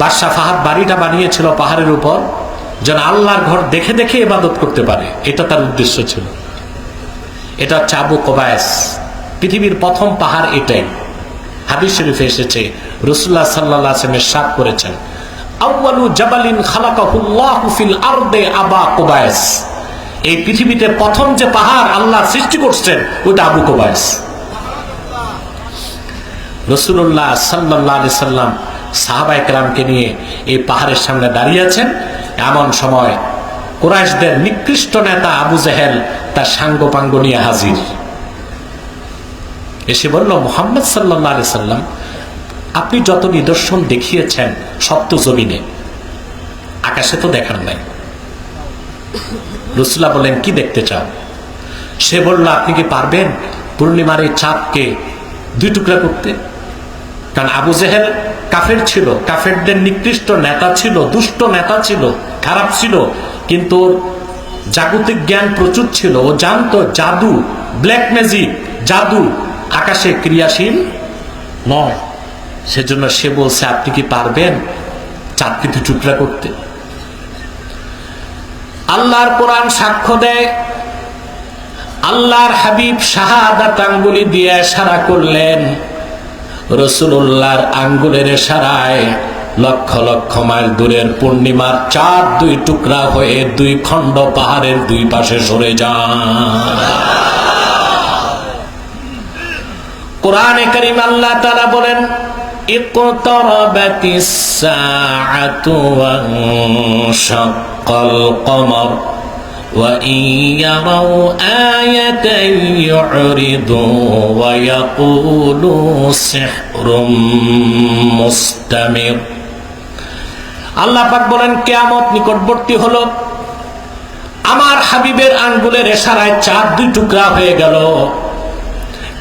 বাদশাহ ফাহাদ বাড়িটা বানিয়েছিল পাহাড়ের উপর, যেন আল্লাহর ঘর দেখে দেখে ইবাদত করতে পারে। এটা তার উদ্দেশ্য ছিল। এটা হচ্ছে আবু কবায়স পৃথিবীর প্রথম পাহাড় এটাই। হাদিস শরীফে এসেছে রসুল্লাহ সাল্লাহ আসলামের সাপ করেছেন আউয়ালু জাবালিন খালাকাহুল্লাহু ফিল আরদে আবা কোবায়েস এই পৃথিবীতে প্রথম যে পাহাড় আল্লাহ সৃষ্টি করছেন, ওটা আবু কোবায়েস রসুল্লাহ সাল্লাহ আলি সাল্লাম সাহাবা একরামকে নিয়ে এই পাহাড়ের সামনে দাঁড়িয়ে আছেন। এমন সময় কুরাইশদের নিকৃষ্ট নেতা আবু জেহেল তার সাঙ্গপাঙ্গ নিয়ে হাজির। এসে বলল, মোহাম্মদ সাল্লাহ আলি সাল্লাম, আপনি যত নিদর্শন দেখিয়েছেন সত্য জমিনে, আকাশে তো দেখার নাই। রসুল্লাহ বলেন কি দেখতে চাও? সে বলল, আপনি কি পারবেন পূর্ণিমার এই চাঁদকে দুই টুকরা করতে? কারণ আবু জেহেল কাফের ছিল, কাফেরদের নিকৃষ্ট নেতা ছিল, দুষ্ট নেতা ছিল, খারাপ ছিল, কিন্তু জাগতিক জ্ঞান প্রচুর ছিল। ও জানতো জাদু ব্ল্যাক ম্যাজিক জাদু। আকাশে ক্রিয়াশীল নয়। সেজন্য সে বলছে, আপনি কি পারবেন চারটি দু টুকরা করতে? আল্লাহর কোরআন সাক্ষ্য দেয়, আল্লাহর হাবিব শাহাদাত আঙ্গুলি দিয়ে সারা করলেন রসুল্লাহর আঙ্গুলের সারায় লক্ষ লক্ষ মাইল দূরের পূর্ণিমার চার দুই টুকরা হয়ে দুই খণ্ড পাহাড়ের দুই পাশে সরে যায়। কোরআনে করিম আল্লাহ তারা বলেন, ইকতরবাতিস সাআতু ওয়া শাক্কাল কমর। وإن يروا آية يعرضوا ويقولوا سحر مستمر আল্লাহ পাক বলেন কেয়ামত নিকটবর্তী হলো আমার হাবিবের আঙ্গুলের এশারায় চার দুই টুকরা হয়ে গেল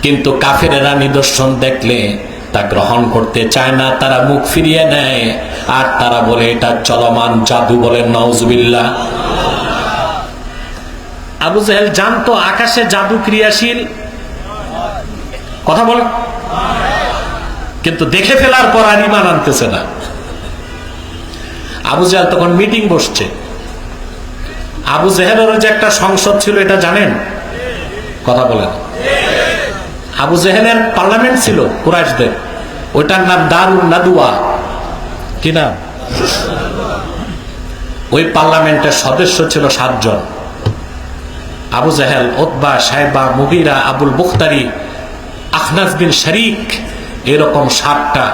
কিন্তু কাফেরেরা নিদর্শন দেখলে তা গ্রহণ করতে চায় না তারা মুখ ফিরিয়ে নেয় আর তারা বলে এটা চলমান জাদু বলেন নওজবিল্লা আবু জাহেল জানতো আকাশে জাদু ক্রিয়াশীল। কথা বলেন। কিন্তু দেখে ফেলার পর আর ইমান আনতেছে না। আবু জাহেল তখন মিটিং বসছে। আবু জেহেলের যে একটা সংসদ ছিল, এটা জানেন? কথা বলেন। আবু জেহেলের পার্লামেন্ট ছিল কুরাইশদের। ওইটার নাম দারুল নাদুয়া। কি নাম? ওই পার্লামেন্টের সদস্য ছিল সাতজন। আবু জাহেল ওতবা সাহেবা মুগিরা, আবুল বুখতারি আখনাজ বিন শরিক, এরকম সাতটা।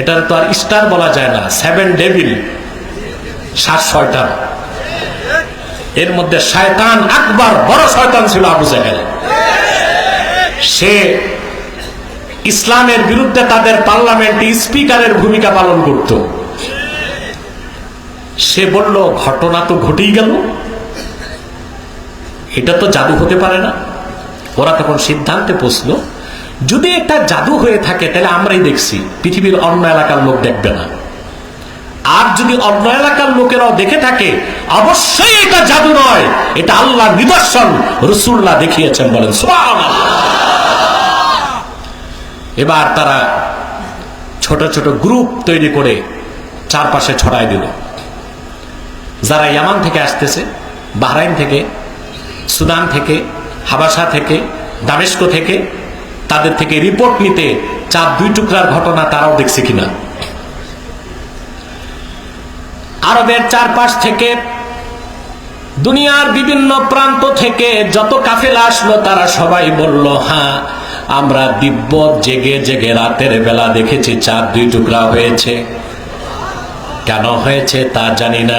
এটার তো আর স্টার বলা যায় না, সেভেন ডেভিল, সাত ছয়টা এর মধ্যে শয়তান আকবর, বড় শয়তান ছিল আবু জাহেল। সে ইসলামের বিরুদ্ধে তাদের পার্লামেন্টে স্পিকারের ভূমিকা পালন করত। সে বলল, ঘটনা তো ঘটেই গেল। এটা তো জাদু হতে পারে না। ওরা তখন সিদ্ধান্তে পৌঁছলো যদি একটা জাদু হয়ে থাকে, তাহলে আমরাই দেখছি, পৃথিবীর অন্য এলাকার লোক দেখবে না। আর যদি অন্য এলাকার লোকেরাও দেখে থাকে, অবশ্যই এটা জাদু নয়। এটা আল্লাহ নিদর্শন। রসুল্লাহ দেখিয়েছেন, বলেন এবার তারা ছোট ছোট গ্রুপ তৈরি করে চারপাশে ছড়াই দিল। যারা ইয়ামান থেকে আসতেছে, বাহরাইন থেকে সুদান থেকে, হাবাসা থেকে, দামেস্ক থেকে, তাদের থেকে রিপোর্ট নিতে চার দুই টুকরার ঘটনা তারাও দেখছে কিনা। আরবের চারপাশ থেকে, দুনিয়ার বিভিন্ন প্রান্ত থেকে যত কাফেলা আসলো, তারা সবাই বলল হ্যাঁ আমরা দিব্য জেগে জেগে রাতের বেলা দেখেছি চার দুই টুকরা হয়েছে। কেন হয়েছে তা জানি না।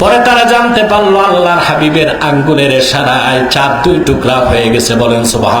পরে তারা জানতে পারল আল্লাহর হাবিবের আঙ্গুলের সারায় চার দুই টুকরা হয়ে গেছে। বলেন সুবাহ